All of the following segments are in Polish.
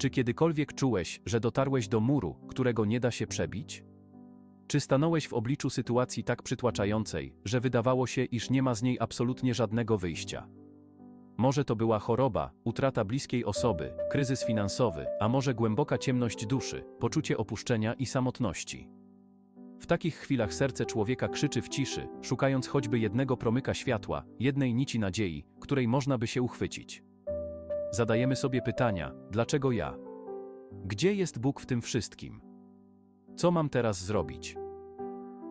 Czy kiedykolwiek czułeś, że dotarłeś do muru, którego nie da się przebić? Czy stanąłeś w obliczu sytuacji tak przytłaczającej, że wydawało się, iż nie ma z niej absolutnie żadnego wyjścia? Może to była choroba, utrata bliskiej osoby, kryzys finansowy, a może głęboka ciemność duszy, poczucie opuszczenia i samotności. W takich chwilach serce człowieka krzyczy w ciszy, szukając choćby jednego promyka światła, jednej nici nadziei, której można by się uchwycić. Zadajemy sobie pytania: dlaczego ja? Gdzie jest Bóg w tym wszystkim? Co mam teraz zrobić?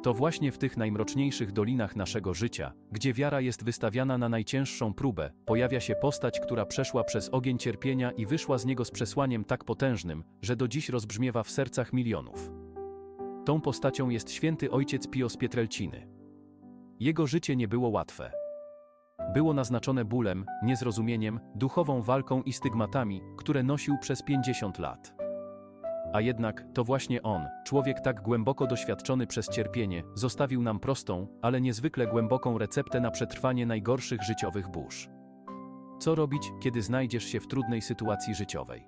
To właśnie w tych najmroczniejszych dolinach naszego życia, gdzie wiara jest wystawiana na najcięższą próbę, pojawia się postać, która przeszła przez ogień cierpienia i wyszła z niego z przesłaniem tak potężnym, że do dziś rozbrzmiewa w sercach milionów. Tą postacią jest święty ojciec Pio z Pietrelciny. Jego życie nie było łatwe. Było naznaczone bólem, niezrozumieniem, duchową walką i stygmatami, które nosił przez 50 lat. A jednak, to właśnie on, człowiek tak głęboko doświadczony przez cierpienie, zostawił nam prostą, ale niezwykle głęboką receptę na przetrwanie najgorszych życiowych burz. Co robić, kiedy znajdziesz się w trudnej sytuacji życiowej?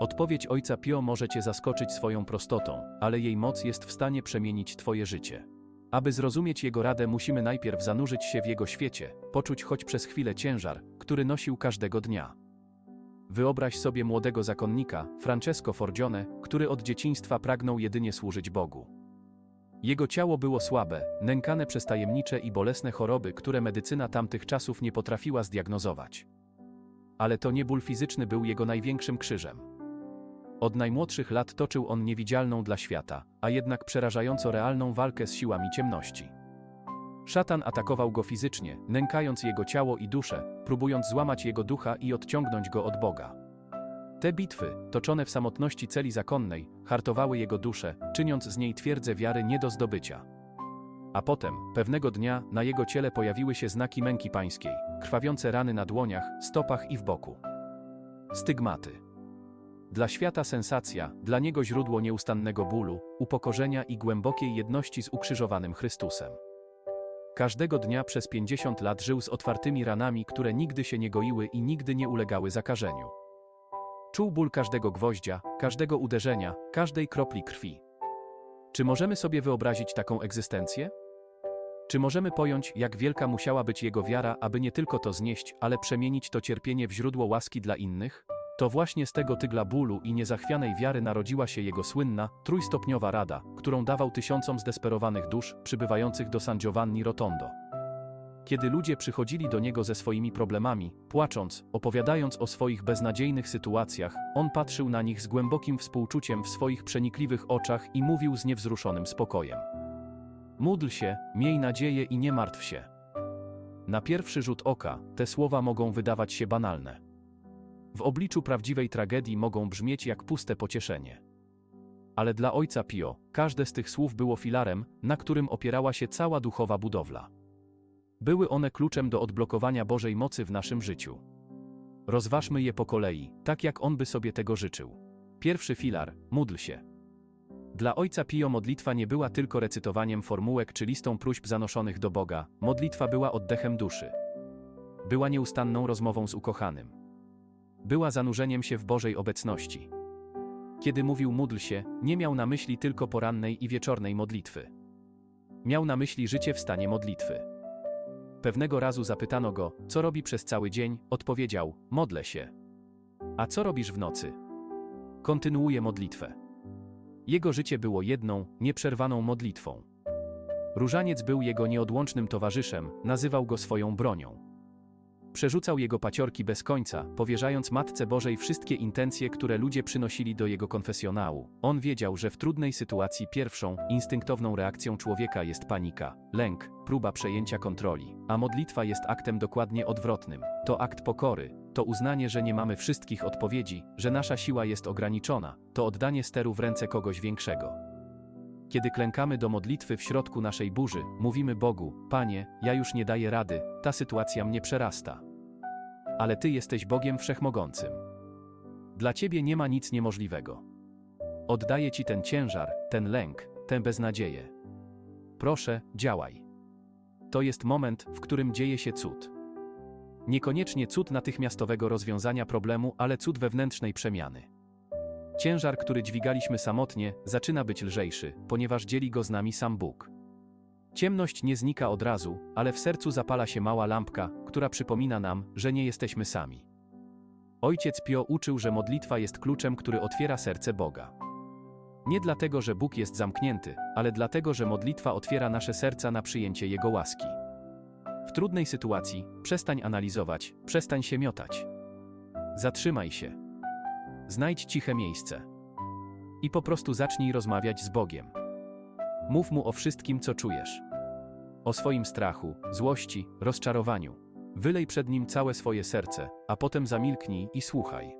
Odpowiedź ojca Pio może cię zaskoczyć swoją prostotą, ale jej moc jest w stanie przemienić twoje życie. Aby zrozumieć jego radę, musimy najpierw zanurzyć się w jego świecie, poczuć choć przez chwilę ciężar, który nosił każdego dnia. Wyobraź sobie młodego zakonnika, Francesco Forgione, który od dzieciństwa pragnął jedynie służyć Bogu. Jego ciało było słabe, nękane przez tajemnicze i bolesne choroby, które medycyna tamtych czasów nie potrafiła zdiagnozować. Ale to nie ból fizyczny był jego największym krzyżem. Od najmłodszych lat toczył on niewidzialną dla świata, a jednak przerażająco realną walkę z siłami ciemności. Szatan atakował go fizycznie, nękając jego ciało i duszę, próbując złamać jego ducha i odciągnąć go od Boga. Te bitwy, toczone w samotności celi zakonnej, hartowały jego duszę, czyniąc z niej twierdzę wiary nie do zdobycia. A potem, pewnego dnia, na jego ciele pojawiły się znaki męki pańskiej, krwawiące rany na dłoniach, stopach i w boku. Stygmaty. Dla świata sensacja, dla niego źródło nieustannego bólu, upokorzenia i głębokiej jedności z ukrzyżowanym Chrystusem. Każdego dnia przez 50 lat żył z otwartymi ranami, które nigdy się nie goiły i nigdy nie ulegały zakażeniu. Czuł ból każdego gwoździa, każdego uderzenia, każdej kropli krwi. Czy możemy sobie wyobrazić taką egzystencję? Czy możemy pojąć, jak wielka musiała być jego wiara, aby nie tylko to znieść, ale przemienić to cierpienie w źródło łaski dla innych? To właśnie z tego tygla bólu i niezachwianej wiary narodziła się jego słynna, trójstopniowa rada, którą dawał tysiącom zdesperowanych dusz przybywających do San Giovanni Rotondo. Kiedy ludzie przychodzili do niego ze swoimi problemami, płacząc, opowiadając o swoich beznadziejnych sytuacjach, on patrzył na nich z głębokim współczuciem w swoich przenikliwych oczach i mówił z niewzruszonym spokojem. Módl się, miej nadzieję i nie martw się. Na pierwszy rzut oka, te słowa mogą wydawać się banalne. W obliczu prawdziwej tragedii mogą brzmieć jak puste pocieszenie. Ale dla ojca Pio, każde z tych słów było filarem, na którym opierała się cała duchowa budowla. Były one kluczem do odblokowania Bożej mocy w naszym życiu. Rozważmy je po kolei, tak jak on by sobie tego życzył. Pierwszy filar módl się. Dla ojca Pio modlitwa nie była tylko recytowaniem formułek czy listą próśb zanoszonych do Boga, modlitwa była oddechem duszy. Była nieustanną rozmową z ukochanym była zanurzeniem się w Bożej obecności. Kiedy mówił módl się, nie miał na myśli tylko porannej i wieczornej modlitwy. Miał na myśli życie w stanie modlitwy. Pewnego razu zapytano go, co robi przez cały dzień, odpowiedział: Modlę się. A co robisz w nocy? Kontynuuje modlitwę. Jego życie było jedną, nieprzerwaną modlitwą. Różaniec był jego nieodłącznym towarzyszem, nazywał go swoją bronią. Przerzucał jego paciorki bez końca, powierzając Matce Bożej wszystkie intencje, które ludzie przynosili do jego konfesjonału. On wiedział, że w trudnej sytuacji pierwszą, instynktowną reakcją człowieka jest panika, lęk, próba przejęcia kontroli, a modlitwa jest aktem dokładnie odwrotnym. To akt pokory, to uznanie, że nie mamy wszystkich odpowiedzi, że nasza siła jest ograniczona, to oddanie steru w ręce kogoś większego. Kiedy klękamy do modlitwy w środku naszej burzy, mówimy Bogu: Panie, ja już nie daję rady, ta sytuacja mnie przerasta. Ale Ty jesteś Bogiem wszechmogącym. Dla Ciebie nie ma nic niemożliwego. Oddaję Ci ten ciężar, ten lęk, tę beznadzieję. Proszę, działaj. To jest moment, w którym dzieje się cud. Niekoniecznie cud natychmiastowego rozwiązania problemu, ale cud wewnętrznej przemiany. Ciężar, który dźwigaliśmy samotnie, zaczyna być lżejszy, ponieważ dzieli go z nami sam Bóg. Ciemność nie znika od razu, ale w sercu zapala się mała lampka, która przypomina nam, że nie jesteśmy sami. Ojciec Pio uczył, że modlitwa jest kluczem, który otwiera serce Boga. Nie dlatego, że Bóg jest zamknięty, ale dlatego, że modlitwa otwiera nasze serca na przyjęcie Jego łaski. W trudnej sytuacji przestań analizować, przestań się miotać. Zatrzymaj się. Znajdź ciche miejsce. I po prostu zacznij rozmawiać z Bogiem. Mów mu o wszystkim, co czujesz. O swoim strachu, złości, rozczarowaniu. Wylej przed nim całe swoje serce, a potem zamilknij i słuchaj.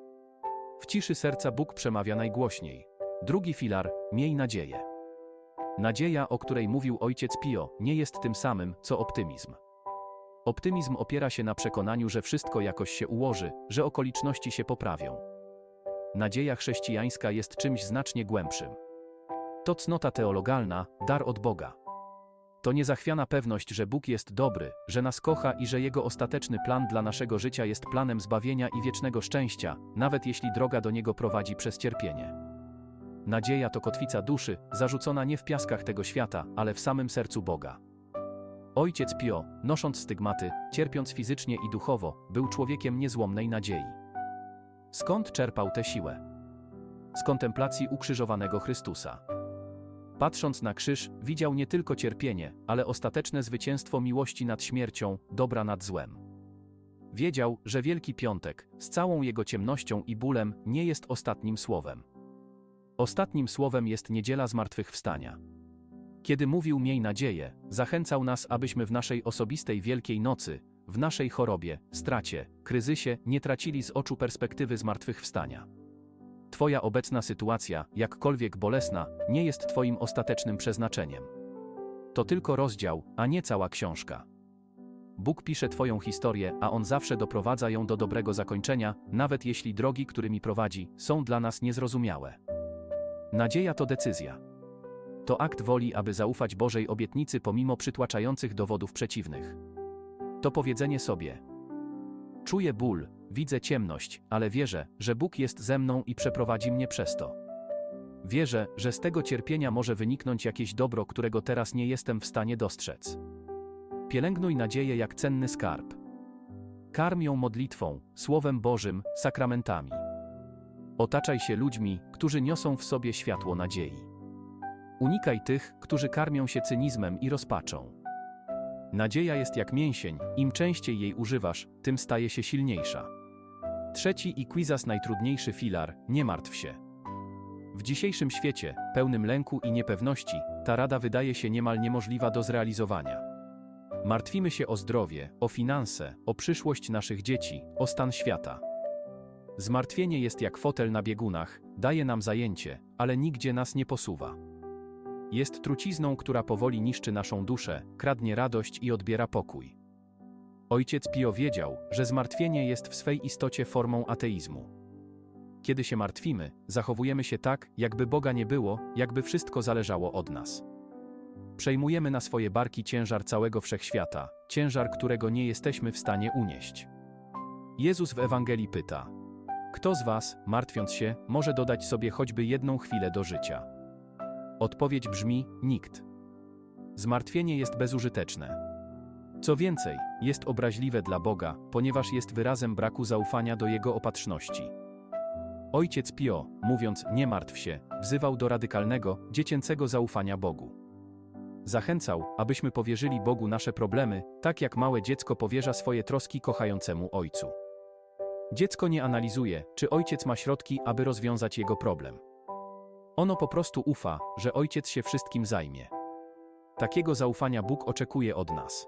W ciszy serca Bóg przemawia najgłośniej. Drugi filar miej nadzieję. Nadzieja, o której mówił ojciec Pio, nie jest tym samym, co optymizm. Optymizm opiera się na przekonaniu, że wszystko jakoś się ułoży, że okoliczności się poprawią. Nadzieja chrześcijańska jest czymś znacznie głębszym. To cnota teologalna, dar od Boga. To niezachwiana pewność, że Bóg jest dobry, że nas kocha i że Jego ostateczny plan dla naszego życia jest planem zbawienia i wiecznego szczęścia, nawet jeśli droga do Niego prowadzi przez cierpienie. Nadzieja to kotwica duszy, zarzucona nie w piaskach tego świata, ale w samym sercu Boga. Ojciec Pio, nosząc stygmaty, cierpiąc fizycznie i duchowo, był człowiekiem niezłomnej nadziei. Skąd czerpał tę siłę? Z kontemplacji ukrzyżowanego Chrystusa. Patrząc na krzyż, widział nie tylko cierpienie, ale ostateczne zwycięstwo miłości nad śmiercią, dobra nad złem. Wiedział, że Wielki Piątek, z całą jego ciemnością i bólem, nie jest ostatnim słowem. Ostatnim słowem jest niedziela zmartwychwstania. Kiedy mówił Miej nadzieję, zachęcał nas, abyśmy w naszej osobistej Wielkiej Nocy, w naszej chorobie, stracie, kryzysie nie tracili z oczu perspektywy zmartwychwstania. Twoja obecna sytuacja, jakkolwiek bolesna, nie jest Twoim ostatecznym przeznaczeniem. To tylko rozdział, a nie cała książka. Bóg pisze Twoją historię, a On zawsze doprowadza ją do dobrego zakończenia, nawet jeśli drogi, którymi prowadzi, są dla nas niezrozumiałe. Nadzieja to decyzja. To akt woli, aby zaufać Bożej obietnicy pomimo przytłaczających dowodów przeciwnych. To powiedzenie sobie: Czuję ból, widzę ciemność, ale wierzę, że Bóg jest ze mną i przeprowadzi mnie przez to. Wierzę, że z tego cierpienia może wyniknąć jakieś dobro, którego teraz nie jestem w stanie dostrzec. Pielęgnuj nadzieję jak cenny skarb. Karm ją modlitwą, Słowem Bożym, sakramentami. Otaczaj się ludźmi, którzy niosą w sobie światło nadziei. Unikaj tych, którzy karmią się cynizmem i rozpaczą. Nadzieja jest jak mięsień, im częściej jej używasz, tym staje się silniejsza. Trzeci i quizas najtrudniejszy filar, nie martw się. W dzisiejszym świecie, pełnym lęku i niepewności, ta rada wydaje się niemal niemożliwa do zrealizowania. Martwimy się o zdrowie, o finanse, o przyszłość naszych dzieci, o stan świata. Zmartwienie jest jak fotel na biegunach, daje nam zajęcie, ale nigdzie nas nie posuwa. Jest trucizną, która powoli niszczy naszą duszę, kradnie radość i odbiera pokój. Ojciec Pio wiedział, że zmartwienie jest w swej istocie formą ateizmu. Kiedy się martwimy, zachowujemy się tak, jakby Boga nie było, jakby wszystko zależało od nas. Przejmujemy na swoje barki ciężar całego wszechświata, ciężar, którego nie jesteśmy w stanie unieść. Jezus w Ewangelii pyta: Kto z Was, martwiąc się, może dodać sobie choćby jedną chwilę do życia? Odpowiedź brzmi: nikt. Zmartwienie jest bezużyteczne. Co więcej, jest obraźliwe dla Boga, ponieważ jest wyrazem braku zaufania do Jego opatrzności. Ojciec Pio, mówiąc nie martw się, wzywał do radykalnego, dziecięcego zaufania Bogu. Zachęcał, abyśmy powierzyli Bogu nasze problemy, tak jak małe dziecko powierza swoje troski kochającemu ojcu. Dziecko nie analizuje, czy ojciec ma środki, aby rozwiązać jego problem. Ono po prostu ufa, że ojciec się wszystkim zajmie. Takiego zaufania Bóg oczekuje od nas.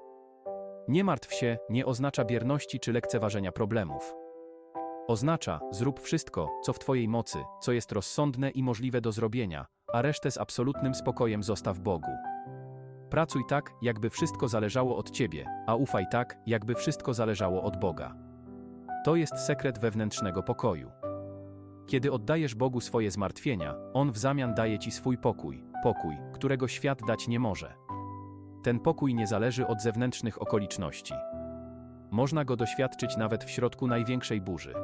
Nie martw się nie oznacza bierności czy lekceważenia problemów. Oznacza, zrób wszystko, co w Twojej mocy, co jest rozsądne i możliwe do zrobienia, a resztę z absolutnym spokojem zostaw Bogu. Pracuj tak, jakby wszystko zależało od Ciebie, a ufaj tak, jakby wszystko zależało od Boga. To jest sekret wewnętrznego pokoju. Kiedy oddajesz Bogu swoje zmartwienia, On w zamian daje Ci swój pokój, pokój, którego świat dać nie może. Ten pokój nie zależy od zewnętrznych okoliczności. Można go doświadczyć nawet w środku największej burzy.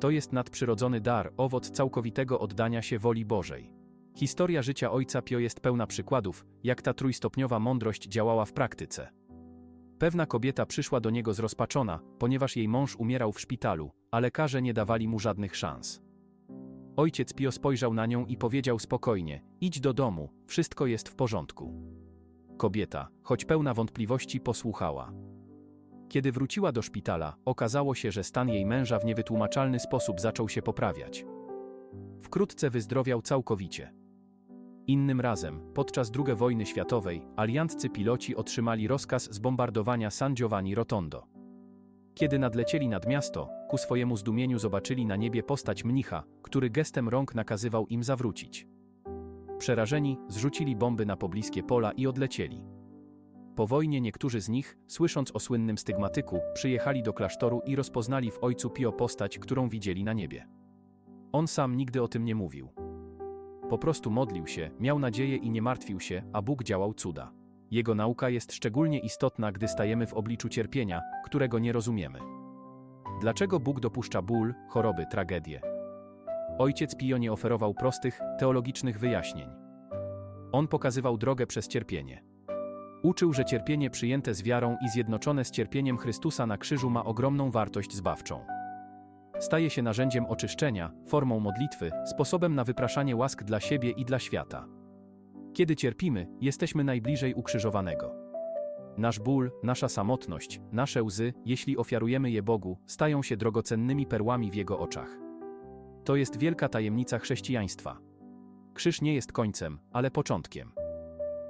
To jest nadprzyrodzony dar, owoc całkowitego oddania się woli Bożej. Historia życia ojca Pio jest pełna przykładów, jak ta trójstopniowa mądrość działała w praktyce. Pewna kobieta przyszła do niego zrozpaczona, ponieważ jej mąż umierał w szpitalu, a lekarze nie dawali mu żadnych szans. Ojciec Pio spojrzał na nią i powiedział spokojnie: Idź do domu, wszystko jest w porządku. Kobieta, choć pełna wątpliwości, posłuchała. Kiedy wróciła do szpitala, okazało się, że stan jej męża w niewytłumaczalny sposób zaczął się poprawiać. Wkrótce wyzdrowiał całkowicie. Innym razem, podczas II wojny światowej, alianccy piloci otrzymali rozkaz zbombardowania San Giovanni Rotondo. Kiedy nadlecieli nad miasto, ku swojemu zdumieniu zobaczyli na niebie postać mnicha, który gestem rąk nakazywał im zawrócić. Przerażeni, zrzucili bomby na pobliskie pola i odlecieli. Po wojnie niektórzy z nich, słysząc o słynnym stygmatyku, przyjechali do klasztoru i rozpoznali w ojcu Pio postać, którą widzieli na niebie. On sam nigdy o tym nie mówił. Po prostu modlił się, miał nadzieję i nie martwił się, a Bóg działał cuda. Jego nauka jest szczególnie istotna, gdy stajemy w obliczu cierpienia, którego nie rozumiemy. Dlaczego Bóg dopuszcza ból, choroby, tragedie? Ojciec Pio nie oferował prostych, teologicznych wyjaśnień. On pokazywał drogę przez cierpienie. Uczył, że cierpienie przyjęte z wiarą i zjednoczone z cierpieniem Chrystusa na krzyżu ma ogromną wartość zbawczą. Staje się narzędziem oczyszczenia, formą modlitwy, sposobem na wypraszanie łask dla siebie i dla świata. Kiedy cierpimy, jesteśmy najbliżej ukrzyżowanego. Nasz ból, nasza samotność, nasze łzy, jeśli ofiarujemy je Bogu, stają się drogocennymi perłami w Jego oczach. To jest wielka tajemnica chrześcijaństwa. Krzyż nie jest końcem, ale początkiem.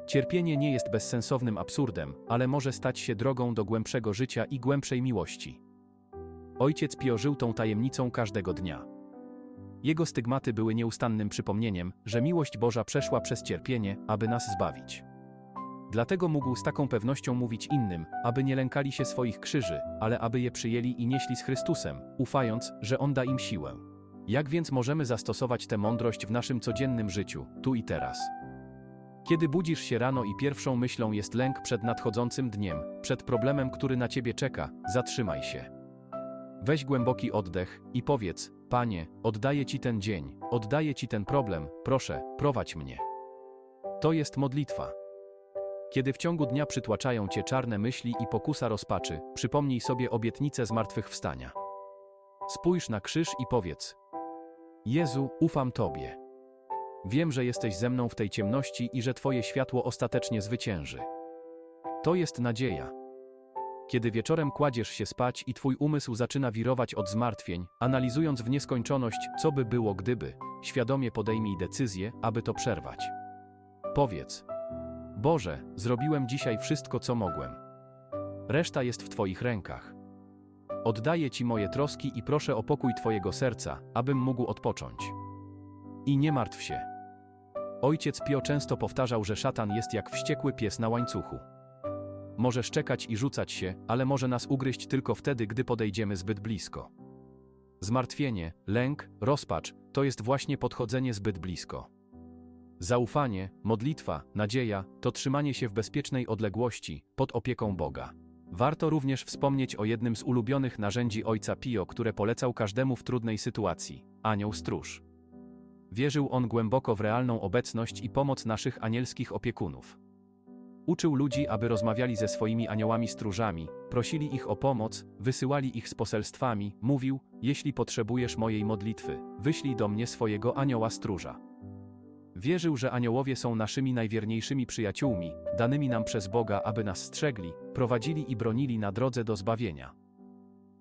Cierpienie nie jest bezsensownym absurdem, ale może stać się drogą do głębszego życia i głębszej miłości. Ojciec Pio żył tą tajemnicą każdego dnia. Jego stygmaty były nieustannym przypomnieniem, że miłość Boża przeszła przez cierpienie, aby nas zbawić. Dlatego mógł z taką pewnością mówić innym, aby nie lękali się swoich krzyży, ale aby je przyjęli i nieśli z Chrystusem, ufając, że On da im siłę. Jak więc możemy zastosować tę mądrość w naszym codziennym życiu, tu i teraz? Kiedy budzisz się rano i pierwszą myślą jest lęk przed nadchodzącym dniem, przed problemem, który na ciebie czeka, zatrzymaj się. Weź głęboki oddech i powiedz: Panie, oddaję Ci ten dzień, oddaję Ci ten problem, proszę, prowadź mnie. To jest modlitwa. Kiedy w ciągu dnia przytłaczają Cię czarne myśli i pokusa rozpaczy, przypomnij sobie obietnicę zmartwychwstania. Spójrz na krzyż i powiedz: Jezu, ufam Tobie. Wiem, że jesteś ze mną w tej ciemności i że Twoje światło ostatecznie zwycięży. To jest nadzieja. Kiedy wieczorem kładziesz się spać i twój umysł zaczyna wirować od zmartwień, analizując w nieskończoność, co by było gdyby, świadomie podejmij decyzję, aby to przerwać. Powiedz: Boże, zrobiłem dzisiaj wszystko, co mogłem. Reszta jest w Twoich rękach. Oddaję Ci moje troski i proszę o pokój Twojego serca, abym mógł odpocząć. I nie martw się. Ojciec Pio często powtarzał, że szatan jest jak wściekły pies na łańcuchu. Może szczekać i rzucać się, ale może nas ugryźć tylko wtedy, gdy podejdziemy zbyt blisko. Zmartwienie, lęk, rozpacz to jest właśnie podchodzenie zbyt blisko. Zaufanie, modlitwa, nadzieja to trzymanie się w bezpiecznej odległości, pod opieką Boga. Warto również wspomnieć o jednym z ulubionych narzędzi ojca Pio, które polecał każdemu w trudnej sytuacji anioł stróż. Wierzył on głęboko w realną obecność i pomoc naszych anielskich opiekunów. Uczył ludzi, aby rozmawiali ze swoimi aniołami stróżami, prosili ich o pomoc, wysyłali ich z poselstwami, mówił: Jeśli potrzebujesz mojej modlitwy, wyślij do mnie swojego anioła stróża. Wierzył, że aniołowie są naszymi najwierniejszymi przyjaciółmi, danymi nam przez Boga, aby nas strzegli, prowadzili i bronili na drodze do zbawienia.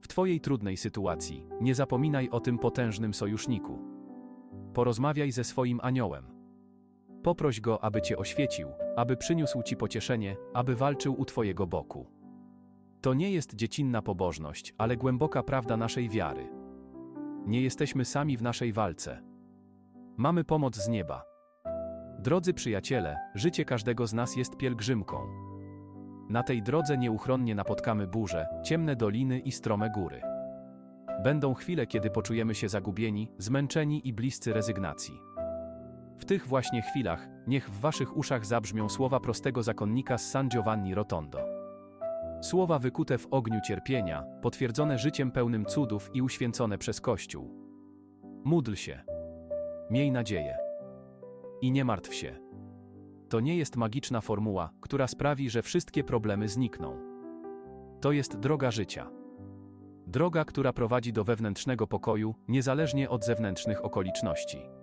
W Twojej trudnej sytuacji nie zapominaj o tym potężnym sojuszniku. Porozmawiaj ze swoim aniołem. Poproś go, aby cię oświecił, aby przyniósł ci pocieszenie, aby walczył u twojego boku. To nie jest dziecinna pobożność, ale głęboka prawda naszej wiary. Nie jesteśmy sami w naszej walce. Mamy pomoc z nieba. Drodzy przyjaciele, życie każdego z nas jest pielgrzymką. Na tej drodze nieuchronnie napotkamy burze, ciemne doliny i strome góry. Będą chwile, kiedy poczujemy się zagubieni, zmęczeni i bliscy rezygnacji. W tych właśnie chwilach, niech w waszych uszach zabrzmią słowa prostego zakonnika z San Giovanni Rotondo. Słowa wykute w ogniu cierpienia, potwierdzone życiem pełnym cudów i uświęcone przez Kościół. Módl się. Miej nadzieję. I nie martw się. To nie jest magiczna formuła, która sprawi, że wszystkie problemy znikną. To jest droga życia. Droga, która prowadzi do wewnętrznego pokoju, niezależnie od zewnętrznych okoliczności.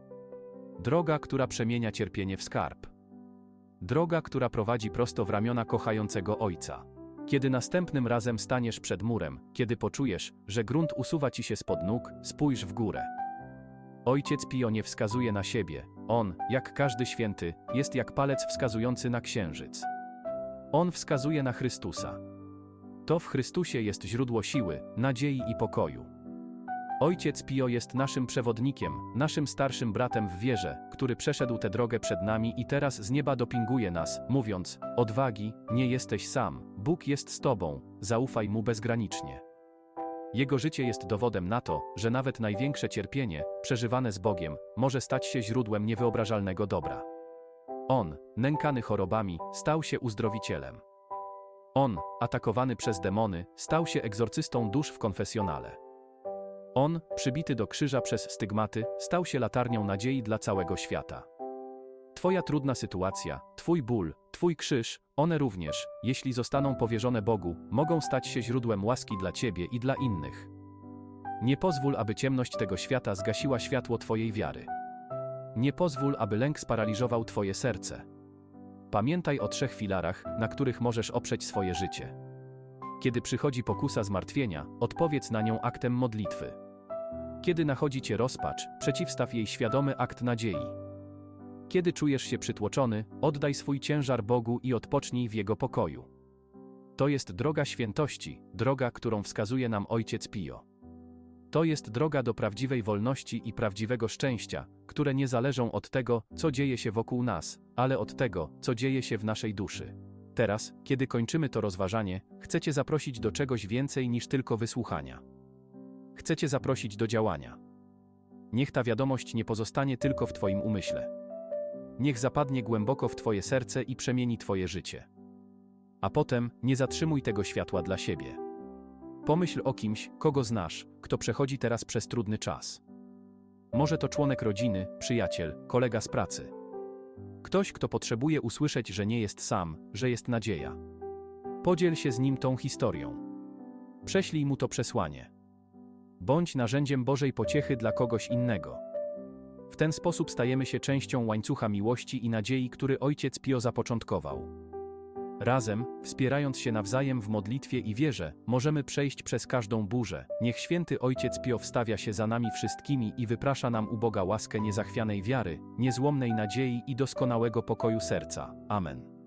Droga, która przemienia cierpienie w skarb. Droga, która prowadzi prosto w ramiona kochającego Ojca. Kiedy następnym razem staniesz przed murem, kiedy poczujesz, że grunt usuwa ci się spod nóg, spójrz w górę. Ojciec Pio nie wskazuje na siebie, on, jak każdy święty, jest jak palec wskazujący na księżyc. On wskazuje na Chrystusa. To w Chrystusie jest źródło siły, nadziei i pokoju. Ojciec Pio jest naszym przewodnikiem, naszym starszym bratem w wierze, który przeszedł tę drogę przed nami i teraz z nieba dopinguje nas, mówiąc: Odwagi, nie jesteś sam, Bóg jest z tobą, zaufaj mu bezgranicznie. Jego życie jest dowodem na to, że nawet największe cierpienie, przeżywane z Bogiem, może stać się źródłem niewyobrażalnego dobra. On, nękany chorobami, stał się uzdrowicielem. On, atakowany przez demony, stał się egzorcystą dusz w konfesjonale. On, przybity do krzyża przez stygmaty, stał się latarnią nadziei dla całego świata. Twoja trudna sytuacja, Twój ból, Twój krzyż, one również, jeśli zostaną powierzone Bogu, mogą stać się źródłem łaski dla Ciebie i dla innych. Nie pozwól, aby ciemność tego świata zgasiła światło Twojej wiary. Nie pozwól, aby lęk sparaliżował Twoje serce. Pamiętaj o trzech filarach, na których możesz oprzeć swoje życie. Kiedy przychodzi pokusa zmartwienia, odpowiedz na nią aktem modlitwy. Kiedy nachodzi cię rozpacz, przeciwstaw jej świadomy akt nadziei. Kiedy czujesz się przytłoczony, oddaj swój ciężar Bogu i odpocznij w Jego pokoju. To jest droga świętości, droga, którą wskazuje nam Ojciec Pio. To jest droga do prawdziwej wolności i prawdziwego szczęścia, które nie zależą od tego, co dzieje się wokół nas, ale od tego, co dzieje się w naszej duszy. Teraz, kiedy kończymy to rozważanie, chcę Cię zaprosić do czegoś więcej niż tylko wysłuchania. Chcę Cię zaprosić do działania. Niech ta wiadomość nie pozostanie tylko w Twoim umyśle. Niech zapadnie głęboko w Twoje serce i przemieni Twoje życie. A potem nie zatrzymuj tego światła dla siebie. Pomyśl o kimś, kogo znasz, kto przechodzi teraz przez trudny czas. Może to członek rodziny, przyjaciel, kolega z pracy. Ktoś, kto potrzebuje usłyszeć, że nie jest sam, że jest nadzieja. Podziel się z nim tą historią. Prześlij mu to przesłanie. Bądź narzędziem Bożej pociechy dla kogoś innego. W ten sposób stajemy się częścią łańcucha miłości i nadziei, który Ojciec Pio zapoczątkował. Razem, wspierając się nawzajem w modlitwie i wierze, możemy przejść przez każdą burzę. Niech święty Ojciec Pio wstawia się za nami wszystkimi i wyprasza nam u Boga łaskę niezachwianej wiary, niezłomnej nadziei i doskonałego pokoju serca. Amen.